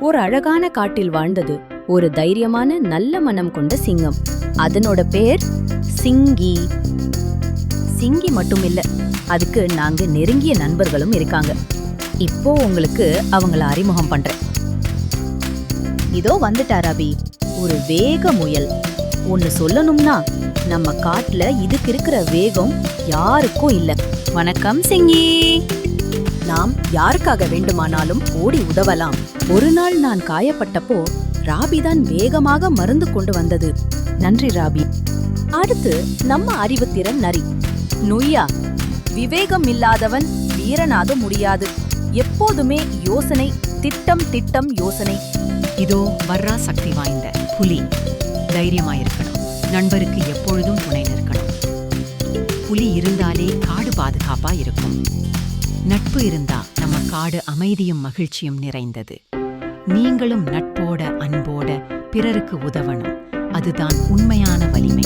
ஒரு அழகான காட்டில் வாழ்ந்தது ஒரு தைரியமான நல்ல மனம் கொண்ட சிங்கம். அதனோட பேர் சிங்கி. சிங்கி மட்டும் இல்ல அதுக்கு நாங்க நெருங்கிய நண்பர்களும் இருக்காங்க. இப்போ உங்களுக்கு அவங்கள அறிமுகம் பண்றேன். இதோ வந்துட்டார் அபி. ஒரு வேக முயல். ஒன்னு சொல்லணும்னா நம்ம காட்டுல இதுக்கு இருக்கிற வேகம் யாருக்கும் இல்ல. வணக்கம் சிங்கி. யாருக்காக வேண்டுமானாலும் ஓடி உதவலாம். ஒரு நாள் நான் காயப்பட்டப்போ ராபிதான் வேகமாக மருந்து கொண்டு வந்தது. நன்றி ராபி. அடுத்து நம்ம அறிவுத்திறன் நரி. நுய்யா விவேகம் இல்லாதவன் வீரனாக முடியாது. எப்போதுமே யோசனை திட்டம் திட்டம் யோசனை. இதோ வர்றா சக்தி வாய்ந்த புலி. தைரியமாயிருக்கணும். நண்பருக்கு எப்பொழுதும் துணை நிற்கணும். புலி இருந்தாலே காடு பாதுகாப்பா இருக்கும். நட்பு இருந்தா நம்ம காடு அமைதியும் மகிழ்ச்சியும் நிறைந்தது. நீங்களும் நட்போட அன்போட பிறருக்கு உதவணும். அதுதான் உண்மையான வலிமை.